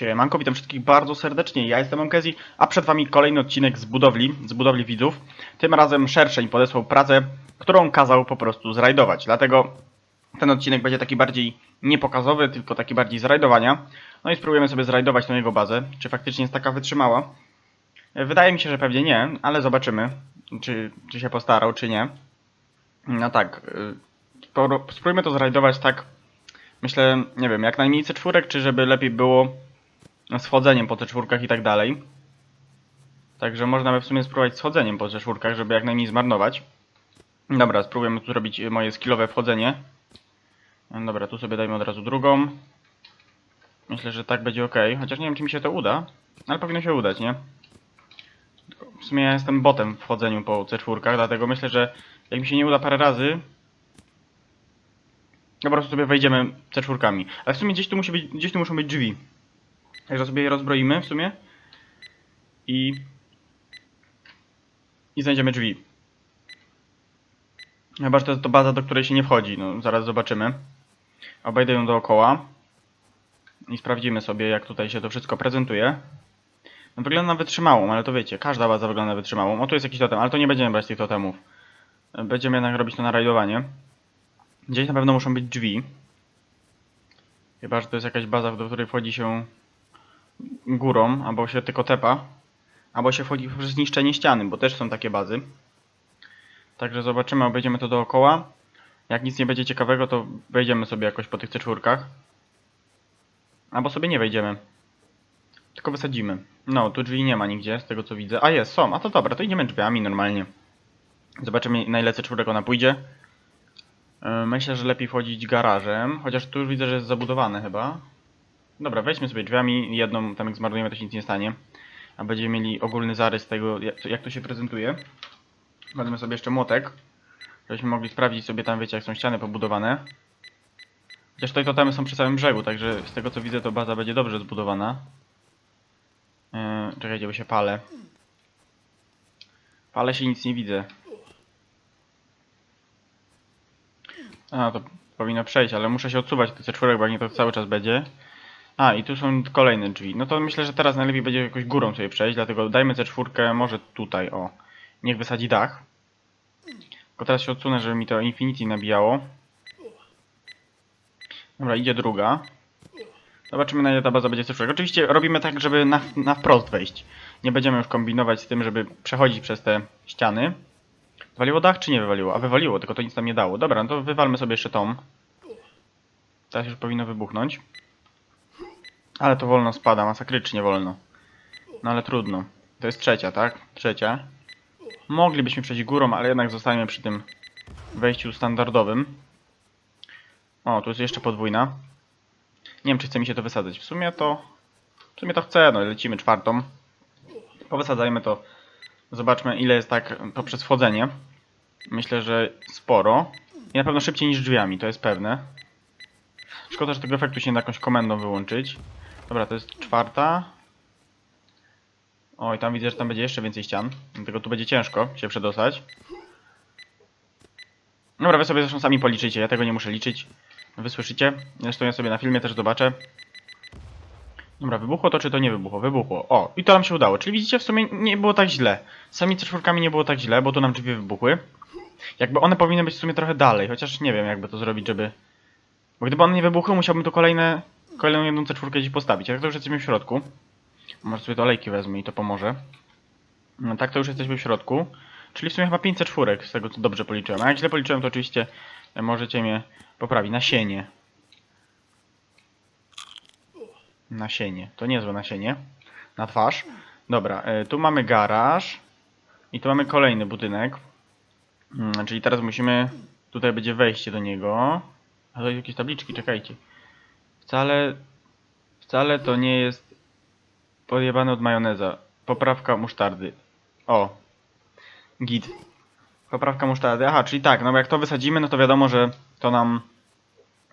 Siemanko, witam wszystkich bardzo serdecznie. Ja jestem Onkezi, a przed Wami kolejny odcinek z budowli, z budowli widzów. Tym razem Szerszeń podesłał pracę, którą kazał po prostu zrajdować. Dlatego ten odcinek będzie taki bardziej niepokazowy, tylko taki bardziej zrajdowania. No i spróbujemy sobie zrajdować tą jego bazę. Czy faktycznie jest taka wytrzymała? Wydaje mi się, że pewnie nie, ale zobaczymy, czy, czy się postarał, czy nie. No tak, sporo- spróbujmy to zrajdować tak, myślę, nie wiem, jak najmniej C4, czy żeby lepiej było z wchodzeniem po C4 i tak dalej. Także można by w sumie spróbować z wchodzeniem po C4, żeby jak najmniej zmarnować. Dobra, spróbujemy tu zrobić y, moje skillowe wchodzenie. Dobra, tu sobie dajmy od razu drugą. Myślę, że tak będzie ok, chociaż nie wiem, czy mi się to uda, ale powinno się udać, nie? W sumie ja jestem botem w wchodzeniu po C4, dlatego myślę, że jak mi się nie uda parę razy, to po prostu sobie wejdziemy C4. Ale w sumie gdzieś tu, musi być, gdzieś tu muszą być drzwi. Także sobie je rozbroimy w sumie. I... I znajdziemy drzwi. Chyba, że to jest to baza, do której się nie wchodzi. No, zaraz zobaczymy. Obejdę ją dookoła. I sprawdzimy sobie, jak tutaj się to wszystko prezentuje. No, wygląda na wytrzymałą, ale to wiecie, każda baza wygląda na wytrzymałą. O, tu jest jakiś totem, ale to nie będziemy brać tych totemów. Będziemy jednak robić to na rajdowanie. Gdzieś na pewno muszą być drzwi. Chyba, że to jest jakaś baza, do której wchodzi się górą, albo się tylko tepa. Albo się wchodzi poprzez zniszczenie ściany, bo też są takie bazy. Także zobaczymy, obejdziemy to dookoła. Jak nic nie będzie ciekawego, to wejdziemy sobie jakoś po tych C4. Albo sobie nie wejdziemy. Tylko wysadzimy. No, tu drzwi nie ma nigdzie, z tego co widzę. A jest, są. A to dobra, to idziemy drzwiami normalnie. Zobaczymy na ile C4 ona pójdzie. Yy, Myślę, że lepiej wchodzić garażem, chociaż tu już widzę, że jest zabudowane chyba. Dobra, weźmy sobie drzwiami, jedną tam jak zmarnujemy to się nic nie stanie. A będziemy mieli ogólny zarys tego, jak, to się prezentuje. Wezmę sobie jeszcze młotek, żebyśmy mogli sprawdzić sobie tam, wiecie, jak są ściany pobudowane. Chociaż tutaj totemy są przy samym brzegu, także z tego co widzę to baza będzie dobrze zbudowana. Yy, czekajcie, bo się palę. Palę się, nic nie widzę. A, to powinno przejść, ale muszę się odsuwać do C4, bo nie to cały czas będzie. A, i tu są kolejne drzwi. No to myślę, że teraz najlepiej będzie jakoś górą sobie przejść, dlatego dajmy C4 może tutaj, o. Niech wysadzi dach. Tylko teraz się odsunę, żeby mi to Infinity nabijało. Dobra, idzie druga. Zobaczymy na ile ta baza będzie C4. Oczywiście robimy tak, żeby na, na wprost wejść. Nie będziemy już kombinować z tym, żeby przechodzić przez te ściany. Wywaliło dach czy nie wywaliło? A wywaliło, tylko to nic tam nie dało. Dobra, no to wywalmy sobie jeszcze tą. Teraz już powinno wybuchnąć. Ale to wolno spada, masakrycznie wolno. No ale trudno. To jest trzecia, tak? Trzecia. Moglibyśmy przejść górą, ale jednak zostaniemy przy tym wejściu standardowym. O, tu jest jeszcze podwójna. Nie wiem, czy chce mi się to wysadzać. W sumie to... W sumie to chcę, no lecimy czwartą. Powysadzajmy to. Zobaczmy, ile jest tak poprzez wchodzenie. Myślę, że sporo. I na pewno szybciej niż drzwiami, to jest pewne. Szkoda, że tego efektu się da jakąś komendą wyłączyć. Dobra, to jest czwarta. Oj, tam widzę, że tam będzie jeszcze więcej ścian. Dlatego tu będzie ciężko się przedostać. Dobra, wy sobie zresztą sami policzycie, ja tego nie muszę liczyć. Wy słyszycie? Zresztą ja sobie na filmie też zobaczę. Dobra, wybuchło to czy to nie wybuchło? Wybuchło. O, i to nam się udało. Czyli widzicie, w sumie nie było tak źle. Sami C4 nie było tak źle, bo tu nam drzwi wybuchły. Jakby one powinny być w sumie trochę dalej, chociaż nie wiem jakby to zrobić, żeby... Bo gdyby one nie wybuchły, musiałbym tu kolejne... Kolejną jedną C4 gdzieś postawić. A tak to już jesteśmy w środku. Może sobie to olejki wezmę i to pomoże. No tak to już jesteśmy w środku. Czyli w sumie chyba 500 czwórek, z tego co dobrze policzyłem. A jak źle policzyłem, to oczywiście e, możecie mnie poprawić. Nasienie. Nasienie. To niezłe nasienie. Na twarz. Dobra, e, tu mamy garaż. I tu mamy kolejny budynek. Mm, czyli teraz musimy... Tutaj będzie wejście do niego. A to jakieś tabliczki, czekajcie. Wcale... Wcale to nie jest podjebane od majoneza. Poprawka musztardy. O. Git. Poprawka musztardy. Aha, czyli tak, no bo jak to wysadzimy, no to wiadomo, że to nam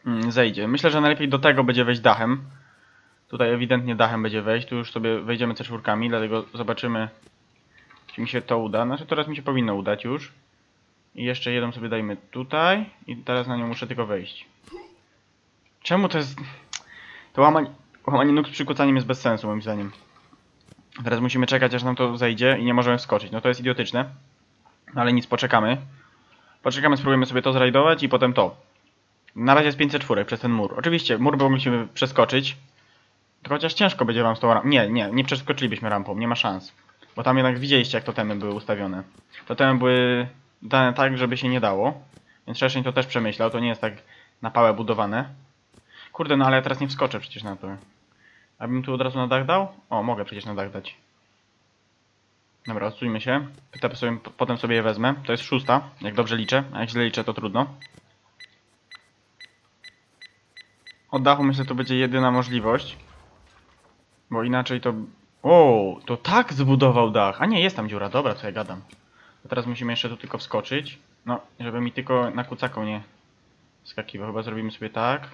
mm, zejdzie. Myślę, że najlepiej do tego będzie wejść dachem. Tutaj ewidentnie dachem będzie wejść. Tu już sobie wejdziemy czwórkami, dlatego zobaczymy, czy mi się to uda. Znaczy teraz mi się powinno udać już. I jeszcze jedną sobie dajmy tutaj. I teraz na nią muszę tylko wejść. Czemu to jest... To łamanie... Łamanie nóg z przykucaniem jest bez sensu, moim zdaniem. Teraz musimy czekać, aż nam to zejdzie i nie możemy wskoczyć. No to jest idiotyczne. Ale nic, poczekamy. Poczekamy, spróbujemy sobie to zrajdować i potem to. Na razie jest 504 przez ten mur. Oczywiście, mur by mogliśmy przeskoczyć. To chociaż ciężko będzie wam z tą rampą. Nie, nie, nie przeskoczylibyśmy rampą, nie ma szans. Bo tam jednak widzieliście, jak totemy były ustawione. Totemy były dane tak, żeby się nie dało. Więc Szeszeń to też przemyślał, to nie jest tak na pałę budowane. Kurde, no ale ja teraz nie wskoczę przecież na to. Abym tu od razu na dach dał? O, mogę przecież na dach dać. Dobra, odsuńmy się. Sobie, potem sobie je wezmę. To jest szósta, jak dobrze liczę. A jak źle liczę, to trudno. Od dachu myślę, to będzie jedyna możliwość. Bo inaczej to... O, to tak zbudował dach. A nie, jest tam dziura. Dobra, co ja gadam. To teraz musimy jeszcze tu tylko wskoczyć. No, żeby mi tylko na kucaką nie skakiwał. Chyba zrobimy sobie tak.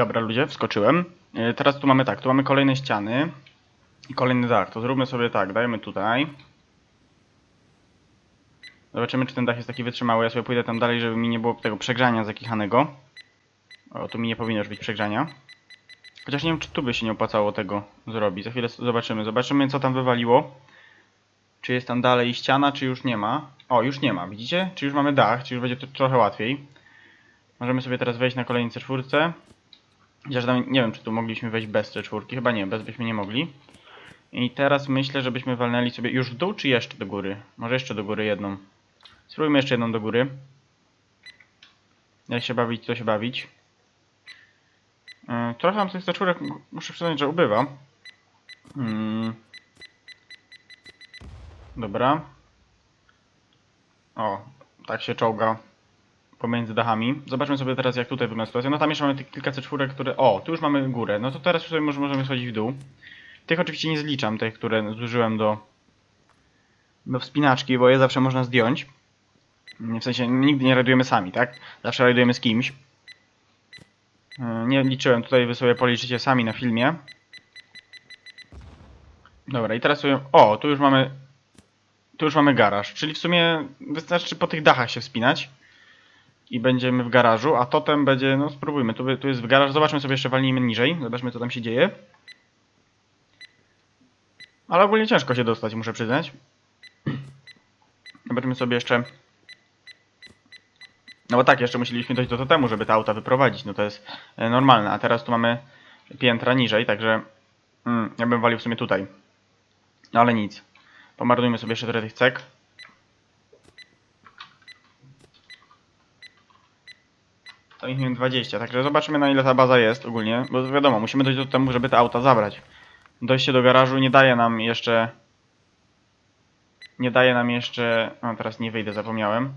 Dobra, ludzie, wskoczyłem. E, Teraz tu mamy tak, tu mamy kolejne ściany i kolejny dach. To zróbmy sobie tak, dajemy tutaj. Zobaczymy, czy ten dach jest taki wytrzymały. Ja sobie pójdę tam dalej, żeby mi nie było tego przegrzania zakichanego. O, tu mi nie powinno już być przegrzania. Chociaż nie wiem, czy tu by się nie opłacało tego zrobić. Za chwilę zobaczymy. Zobaczymy, co tam wywaliło. Czy jest tam dalej ściana, czy już nie ma. O, już nie ma, widzicie? Czy już mamy dach, czy już będzie to trochę łatwiej. Możemy sobie teraz wejść na kolejny C4. Chociaż tam nie wiem, czy tu mogliśmy wejść bez C4. Chyba nie, bez byśmy nie mogli. I teraz myślę, żebyśmy walnęli sobie już w dół, czy jeszcze do góry? Może jeszcze do góry jedną. Spróbujmy jeszcze jedną do góry. Jak się bawić, to się bawić. Yy, Trochę nam tych C4 muszę przyznać, że ubywa. Mm. Dobra. O, tak się czołga pomiędzy dachami. Zobaczmy sobie teraz, jak tutaj wygląda sytuacja. No tam jeszcze mamy tych kilka C4, które... O, tu już mamy górę. No to teraz sobie może możemy schodzić w dół. Tych oczywiście nie zliczam, tych, które zużyłem do, do wspinaczki, bo je zawsze można zdjąć. W sensie, nigdy nie rajdujemy sami, tak? Zawsze rajdujemy z kimś. Yy, Nie liczyłem, tutaj wy sobie policzycie sami na filmie. Dobra, i teraz sobie... O, tu już mamy... Tu już mamy garaż, czyli w sumie wystarczy po tych dachach się wspinać. I będziemy w garażu, a totem będzie... No spróbujmy, tu, tu jest w garaż, zobaczmy sobie jeszcze, walnijmy niżej. Zobaczmy, co tam się dzieje. Ale ogólnie ciężko się dostać, muszę przyznać. Zobaczmy sobie jeszcze... No bo tak, jeszcze musieliśmy dojść do totemu, żeby te auta wyprowadzić, no to jest e, normalne. A teraz tu mamy piętra niżej, także... Mm, ja bym walił w sumie tutaj. No ale nic. Pomarnujmy sobie jeszcze trochę tych cek. To miałem 20, także zobaczymy na ile ta baza jest ogólnie, bo wiadomo, musimy dojść do temu, żeby te auta zabrać. Dojście do garażu nie daje nam jeszcze... Nie daje nam jeszcze... No teraz nie wyjdę, zapomniałem.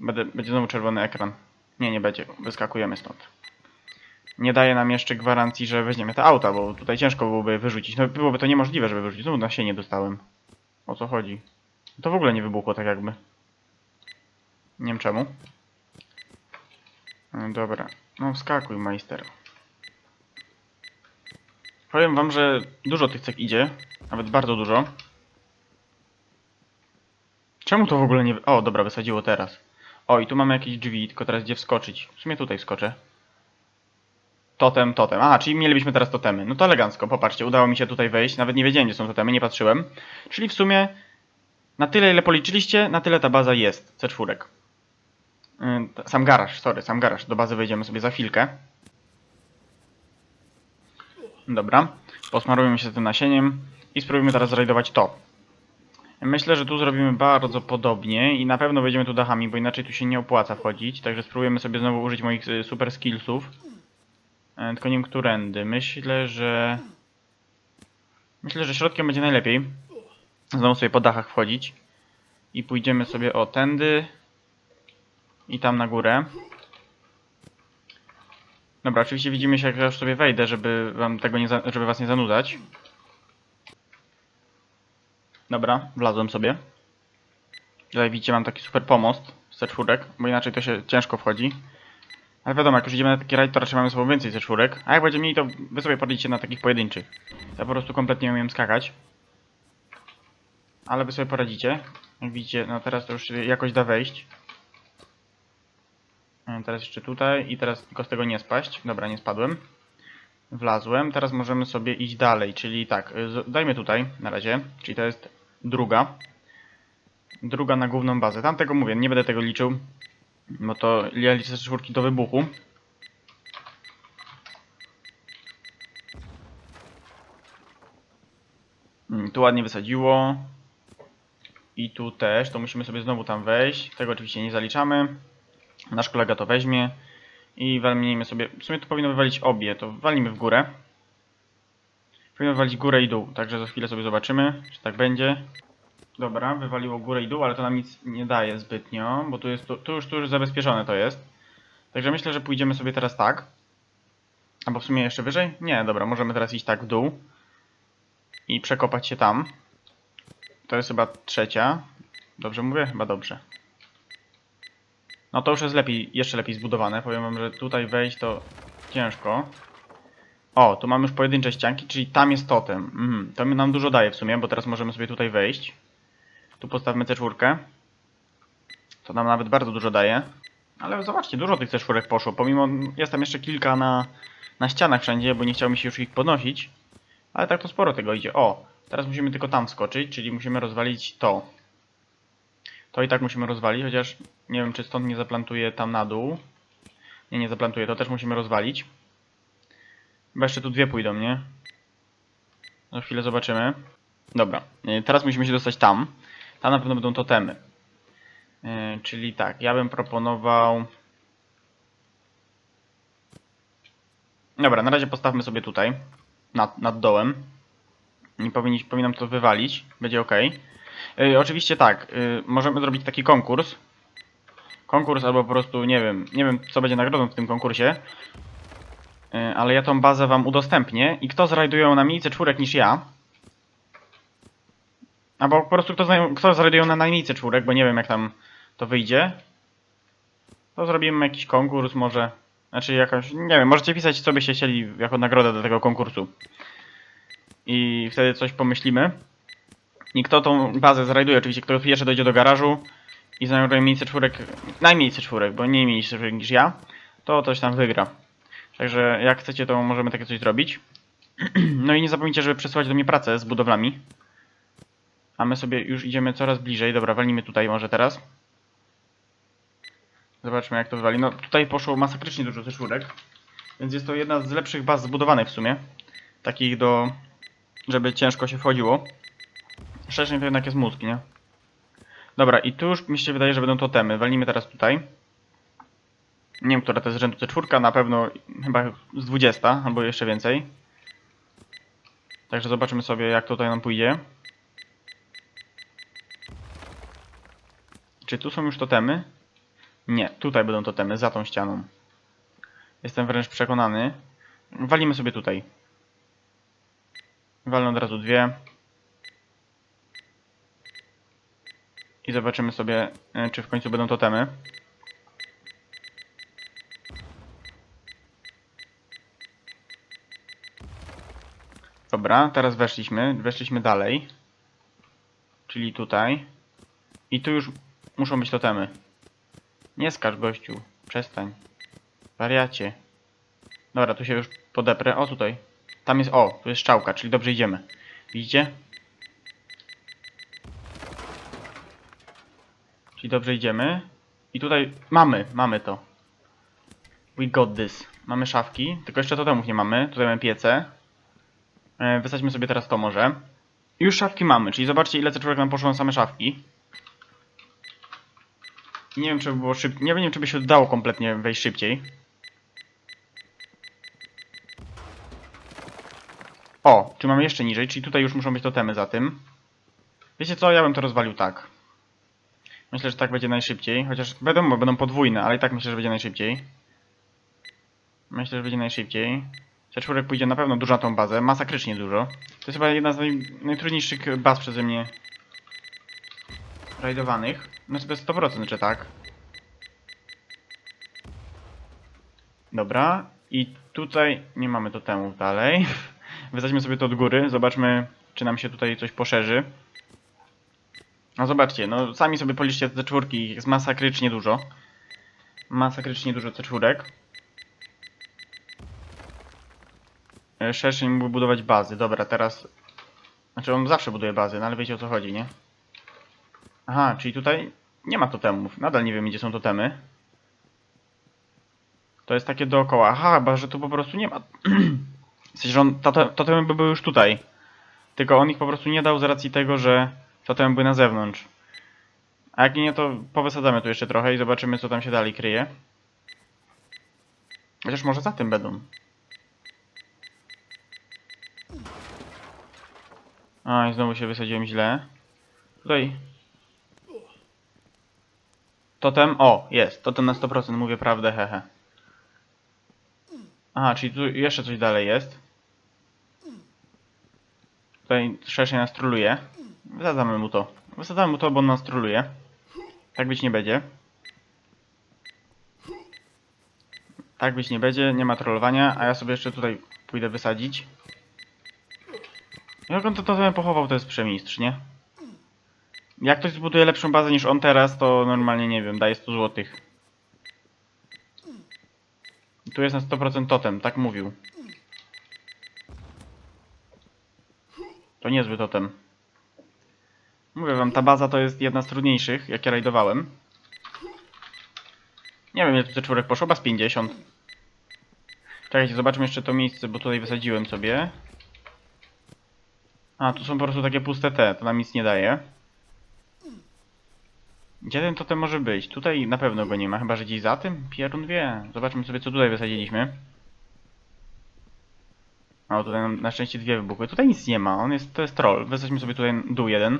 Będę, będzie znowu czerwony ekran. Nie, nie będzie, wyskakujemy stąd. Nie daje nam jeszcze gwarancji, że weźmiemy te auta, bo tutaj ciężko byłoby wyrzucić. No byłoby to niemożliwe, żeby wyrzucić. Znowu na sienie dostałem. O co chodzi? To w ogóle nie wybuchło tak jakby. Nie wiem czemu. No Dobra. No wskakuj, majster. Powiem wam, że dużo tych cek idzie. Nawet bardzo dużo. Czemu to w ogóle nie... O, dobra, wysadziło teraz. O, i tu mamy jakieś drzwi, tylko teraz gdzie wskoczyć? W sumie tutaj wskoczę. Totem, totem. A, czyli mielibyśmy teraz totemy. No to elegancko, popatrzcie, udało mi się tutaj wejść. Nawet nie wiedziałem, gdzie są totemy, nie patrzyłem. Czyli w sumie na tyle, ile policzyliście, na tyle ta baza jest. C4. T- Sam garaż, sorry, sam garaż. Do bazy wejdziemy sobie za chwilkę. Dobra. Posmarujemy się tym nasieniem i spróbujemy teraz zrajdować to. Myślę, że tu zrobimy bardzo podobnie i na pewno wejdziemy tu dachami, bo inaczej tu się nie opłaca wchodzić. Także spróbujemy sobie znowu użyć moich y, super skillsów. E, Tylko nie wiem, którędy. Myślę, że... Myślę, że środkiem będzie najlepiej. Znowu sobie po dachach wchodzić. I pójdziemy sobie o tędy. I tam na górę. Dobra, oczywiście widzimy się, jak ja już sobie wejdę, żeby wam tego nie żeby was nie zanudzać. Dobra, wlazłem sobie. Tutaj widzicie, mam taki super pomost z C4, bo inaczej to się ciężko wchodzi. Ale wiadomo, jak już idziemy na taki rajd, to raczej mamy sobą więcej C4. A jak będziemy mieli, to wy sobie poradzicie na takich pojedynczych. Ja po prostu kompletnie nie umiem skakać. Ale wy sobie poradzicie. Jak widzicie, no teraz to już jakoś da wejść. E, Teraz jeszcze tutaj i teraz tylko z tego nie spaść. Dobra, nie spadłem. Wlazłem. Teraz możemy sobie iść dalej, czyli tak, y, dajmy tutaj na razie, czyli to jest druga. Druga na główną bazę. Tam tego mówię, nie będę tego liczył, bo to ja liczę czwórki do wybuchu. Mm, Tu ładnie wysadziło. I tu też, to musimy sobie znowu tam wejść. Tego oczywiście nie zaliczamy. Nasz kolega to weźmie. I walnijmy sobie, w sumie to powinno wywalić obie, to walimy w górę. Powinno wywalić górę i dół, także za chwilę sobie zobaczymy, czy tak będzie. Dobra, wywaliło górę i dół, ale to nam nic nie daje zbytnio, bo tu jest, tu, tu już, tu już zabezpieczone to jest. Także myślę, że pójdziemy sobie teraz tak. Albo w sumie jeszcze wyżej? Nie, dobra, możemy teraz iść tak w dół. I przekopać się tam. To jest chyba trzecia. Dobrze mówię? Chyba dobrze. No to już jest lepiej, jeszcze lepiej zbudowane. Powiem wam, że tutaj wejść to ciężko. O, tu mamy już pojedyncze ścianki, czyli tam jest totem. Mhm, to nam dużo daje w sumie, bo teraz możemy sobie tutaj wejść. Tu postawmy C4. To nam nawet bardzo dużo daje. Ale zobaczcie, dużo tych C4 poszło. Pomimo, jest tam jeszcze kilka na, na ścianach wszędzie, bo nie chciał mi się już ich podnosić. Ale tak to sporo tego idzie. O, teraz musimy tylko tam wskoczyć, czyli musimy rozwalić to. To i tak musimy rozwalić, chociaż nie wiem, czy stąd nie zaplantuję tam na dół. Nie, nie zaplantuję, to też musimy rozwalić. Chyba jeszcze tu dwie pójdą, nie? Za chwilę zobaczymy. Dobra, y, teraz musimy się dostać tam. Tam na pewno będą totemy. Y, Czyli tak, ja bym proponował... Dobra, na razie postawmy sobie tutaj. Nad, nad dołem. I powinni, powinnam to wywalić. Będzie ok. Y, oczywiście tak, y, możemy zrobić taki konkurs. Konkurs albo po prostu nie wiem, nie wiem co będzie nagrodą w tym konkursie. Y, ale ja tą bazę wam udostępnię i kto zrajduje na mniej czwórek niż ja. Albo po prostu kto, kto zrajduje na najmniej czwórek, bo nie wiem jak tam to wyjdzie. To zrobimy jakiś konkurs może. Znaczy jakaś, nie wiem, możecie pisać co byście chcieli jako nagrodę do tego konkursu. I wtedy coś pomyślimy. I kto tą bazę zrajduje, oczywiście kto pierwszy dojdzie do garażu i znajduje miejsce czwórek, najmniej czwórek, bo nie mniej czwórek niż ja, to coś tam wygra. Także jak chcecie, to możemy takie coś zrobić. No i nie zapomnijcie, żeby przesyłać do mnie pracę z budowlami. A my sobie już idziemy coraz bliżej. Dobra, walnijmy tutaj może teraz. Zobaczmy jak to wywali. No tutaj poszło masakrycznie dużo czwórek. Więc jest to jedna z lepszych baz zbudowanych w sumie. Takich do... żeby ciężko się wchodziło. Szczerze to jednak jest mózg, nie? Dobra, i tu już mi się wydaje, że będą totemy. Walnijmy teraz tutaj. Nie wiem, która to jest rzędu C4, na pewno chyba z 20, albo jeszcze więcej. Także zobaczymy sobie, jak tutaj nam pójdzie. Czy tu są już totemy? Nie, tutaj będą totemy, za tą ścianą. Jestem wręcz przekonany. Walimy sobie tutaj. Walę od razu dwie. I zobaczymy sobie, e, czy w końcu będą totemy. Dobra, teraz weszliśmy, weszliśmy dalej. Czyli tutaj. I tu już muszą być totemy. Nie skacz, gościu. Przestań. Wariacie. Dobra, tu się już podeprę. O, tutaj. Tam jest, o, tu jest szczałka, czyli dobrze idziemy. Widzicie? Czyli dobrze idziemy. I tutaj mamy, mamy to. We got this. Mamy szafki, tylko jeszcze totemów nie mamy. Tutaj mamy piece. E, Wysadźmy sobie teraz to może. Już szafki mamy, czyli zobaczcie ile człowiek nam poszło na same szafki. Nie wiem czy by było szyb... Nie wiem czy by się udało kompletnie wejść szybciej. O, czy mamy jeszcze niżej, czyli tutaj już muszą być totemy za tym. Wiecie co, ja bym to rozwalił tak. Myślę, że tak będzie najszybciej, chociaż wiadomo, będą podwójne, ale i tak myślę, że będzie najszybciej. Myślę, że będzie najszybciej. C4 pójdzie na pewno dużo na tą bazę, masakrycznie dużo. To jest chyba jedna z naj, najtrudniejszych baz przeze mnie rajdowanych. Znaczy to jest 100%, że tak. Dobra, i tutaj nie mamy totemów dalej. Wysadźmy sobie to od góry, zobaczmy czy nam się tutaj coś poszerzy. No zobaczcie, no sami sobie policzcie te czwórki, jest masakrycznie dużo. masakrycznie dużo C4. E, Szerszeń mógł budować bazy. Dobra, teraz... Znaczy on zawsze buduje bazy, no ale wiecie o co chodzi, nie? Aha, czyli tutaj nie ma totemów. Nadal nie wiem gdzie są totemy. To jest takie dookoła. Aha, chyba, że tu po prostu nie ma... w sensie, że on, tote- totemy by były już tutaj. Tylko on ich po prostu nie dał z racji tego, że totemy były na zewnątrz. A jak nie, to powysadzamy tu jeszcze trochę i zobaczymy, co tam się dalej kryje. Chociaż może za tym będą. A, i znowu się wysadziłem źle. Tutaj. Totem, o, jest. Totem na 100%, mówię prawdę, hehe. Aha, czyli tu jeszcze coś dalej jest. Tutaj szerszej nas troluje. Wysadzamy mu to. Wysadzamy mu to, bo on nas troluje. Tak być nie będzie. Tak być nie będzie, nie ma trollowania, a ja sobie jeszcze tutaj pójdę wysadzić. Jak on to totem pochował, to jest przemistrz, nie? Jak ktoś zbuduje lepszą bazę niż on teraz, to normalnie, nie wiem, daje 100 zł. Tu jest na 100% totem, tak mówił. To niezły totem. Mówię wam, ta baza to jest jedna z trudniejszych, jakie rajdowałem. Nie wiem, ile tu czwórek poszło, chyba z 50. Czekajcie, zobaczmy jeszcze to miejsce, bo tutaj wysadziłem sobie. A, tu są po prostu takie puste te, to nam nic nie daje. Gdzie ten totem może być? Tutaj na pewno go nie ma, chyba że gdzieś za tym? Pierun wie. Zobaczmy sobie, co tutaj wysadziliśmy. O, tutaj na szczęście dwie wybuchły. Tutaj nic nie ma, on jest, to jest troll. Wysadźmy sobie tutaj dół jeden.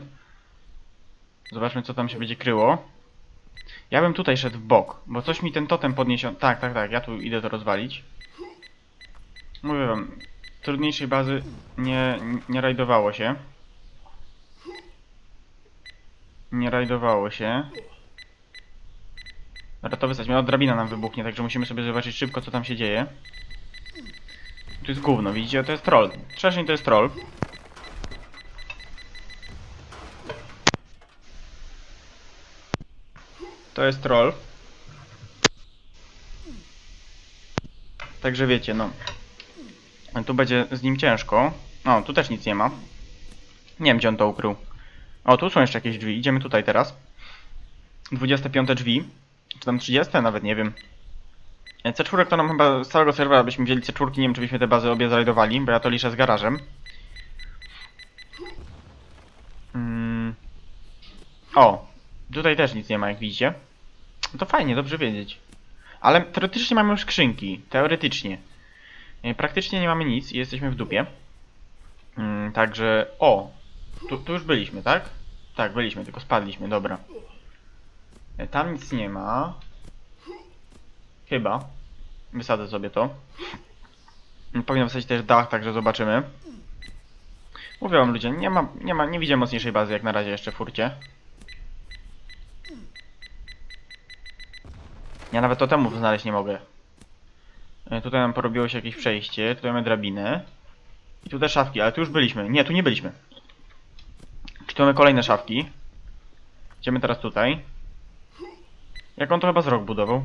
Zobaczmy, co tam się będzie kryło. Ja bym tutaj szedł w bok, bo coś mi ten totem podniesie. Tak, tak, tak, ja tu idę to rozwalić. Mówię wam, trudniejszej bazy nie, nie rajdowało się. Nie rajdowało się. Dobra, to wysadźmy. O, drabina nam wybuchnie, także musimy sobie zobaczyć szybko, co tam się dzieje. Tu jest gówno, widzicie? To jest troll. Trzeszeń to jest troll. To jest troll. Także wiecie, no. Tu będzie z nim ciężko. O, tu też nic nie ma. Nie wiem, gdzie on to ukrył. O, tu są jeszcze jakieś drzwi. Idziemy tutaj teraz. 25 drzwi. Czy tam 30? Nawet nie wiem. E, C4 to nam chyba z całego serwera byśmy wzięli C4. Nie wiem, czy byśmy te bazy obie zrajdowali, bo ja to liczę z garażem. Mm. O, tutaj też nic nie ma, jak widzicie. No to fajnie, dobrze wiedzieć. Ale teoretycznie mamy już skrzynki. Teoretycznie. E, Praktycznie nie mamy nic i jesteśmy w dupie. Mm, także... O! Tu, tu już byliśmy, tak? Tak, byliśmy, tylko spadliśmy, dobra. E, Tam nic nie ma. Chyba. Wysadzę sobie to. Mm, Powinien wsadzić też dach, także zobaczymy. Mówię wam ludzie, nie ma, nie ma, nie widzę mocniejszej bazy jak na razie jeszcze w furcie. Ja nawet totemów znaleźć nie mogę. E, Tutaj nam porobiło się jakieś przejście, tutaj mamy drabinę. I tutaj szafki, ale tu już byliśmy. Nie, tu nie byliśmy. Czy tu mamy kolejne szafki? Idziemy teraz tutaj. Jak on to chyba z rok budował.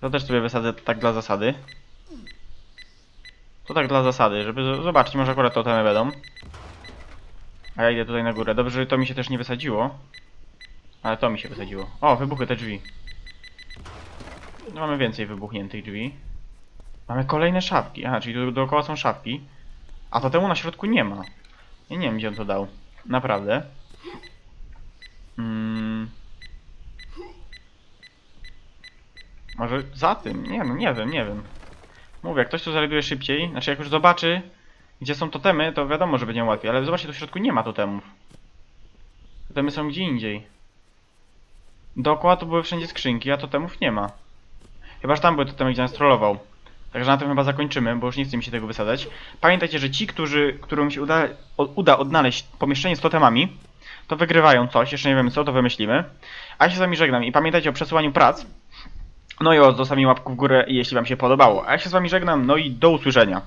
To też sobie wysadzę tak dla zasady. To tak dla zasady, żeby zobaczyć, może akurat to temy będą. A ja idę tutaj na górę. Dobrze, że to mi się też nie wysadziło. Ale to mi się wysadziło. O, wybuchły te drzwi. No, mamy więcej wybuchniętych drzwi. Mamy kolejne szafki. Aha, czyli tu dookoła są szafki. A to temu na środku nie ma. Ja nie wiem, gdzie on to dał. Naprawdę. Mm. Może za tym? Nie no, nie wiem, nie wiem. Mówię, jak ktoś to zarajduje szybciej, znaczy jak już zobaczy, gdzie są totemy, to wiadomo, że będzie łatwiej. Ale zobaczcie, tu w środku nie ma totemów. Totemy są gdzie indziej. Dookoła to były wszędzie skrzynki, a totemów nie ma. Chyba, że tam były totemy, gdzie nas trollował. Także na tym chyba zakończymy, bo już nie chce mi się tego wysadzać. Pamiętajcie, że ci, którzy, którym się uda, uda odnaleźć pomieszczenie z totemami, to wygrywają coś, jeszcze nie wiemy co, to wymyślimy. A ja się z wami żegnam i pamiętajcie o przesyłaniu prac. No i o zostawieniu łapku w górę, jeśli wam się podobało. A ja się z wami żegnam, no i do usłyszenia.